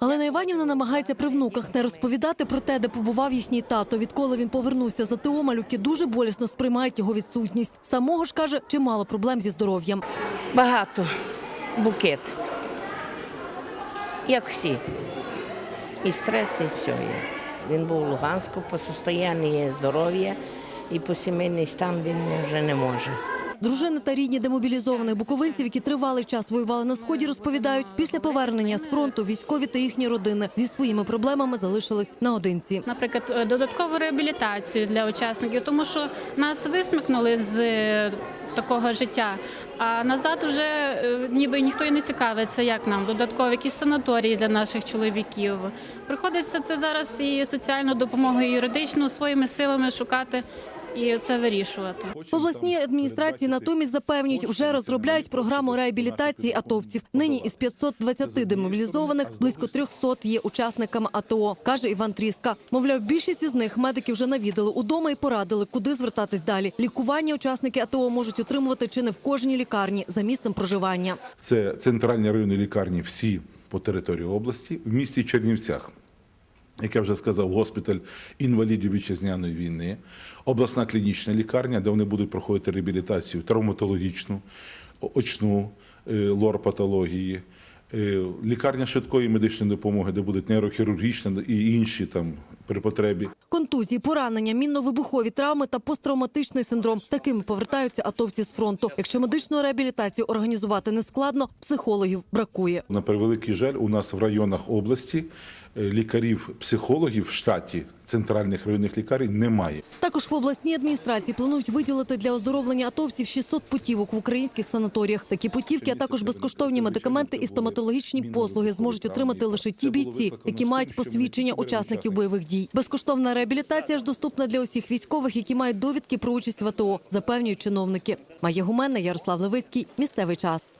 Галина Іванівна намагається при внуках не розповідати про те, де побував їхній тато. Відколи він повернувся з АТО, малюки дуже болісно сприймають його відсутність. Самого ж каже, чимало проблем зі здоров'ям. Багато букет. Як всі. І стрес, і все є. Він був у Луганську, по состоянні здоров'я, і по сімейний стан він вже не може. Дружини та рідні демобілізованих буковинців, які тривалий час воювали на сході, розповідають, після повернення з фронту військові та їхні родини зі своїми проблемами залишились наодинці. наприклад, е, додаткову реабілітацію для учасників, тому що нас висмикнули з е, такого життя. А назад вже е, ніби ніхто і не цікавиться, як нам додаткові якісь санаторії для наших чоловіків. Приходиться це зараз і соціальну допомогу, і юридичну своїми силами шукати і це вирішувати. В обласній адміністрації натомість запевнюють, вже розробляють програму реабілітації атовців. Нині із 520 демобілізованих близько 300 є учасниками АТО, каже Іван Тріска. Мовляв, більшість із них медики вже навідали удома і порадили, куди звертатись далі. Лікування учасники АТО можуть отримувати чи не в кожній лікарні за місцем проживання. Це центральні районні лікарні всі по території області. В місті Чернівцях, як я вже сказав, госпіталь інвалідів вітчизняної війни, обласна клінічна лікарня, де вони будуть проходити реабілітацію травматологічну, очну, е, лор-патології, е, лікарня швидкої медичної допомоги, де буде нейрохірургічна і інші там при потребі. Контузії, поранення, мінно-вибухові травми та посттравматичний синдром. Такими повертаються атовці з фронту. Якщо медичну реабілітацію організувати не складно, психологів бракує. На превеликий жаль, у нас в районах області лікарів-психологів в штаті центральних районних лікарень немає. Також в обласній адміністрації планують виділити для оздоровлення атовців 600 путівок в українських санаторіях. Такі путівки, а також безкоштовні медикаменти і стоматологічні послуги зможуть отримати лише ті бійці, які мають посвідчення учасників бойових дій. Безкоштовна реабілітація ж доступна для усіх військових, які мають довідки про участь в АТО, запевнюють чиновники. Майя Гуменна, Ярослав Левицький. Місцевий час.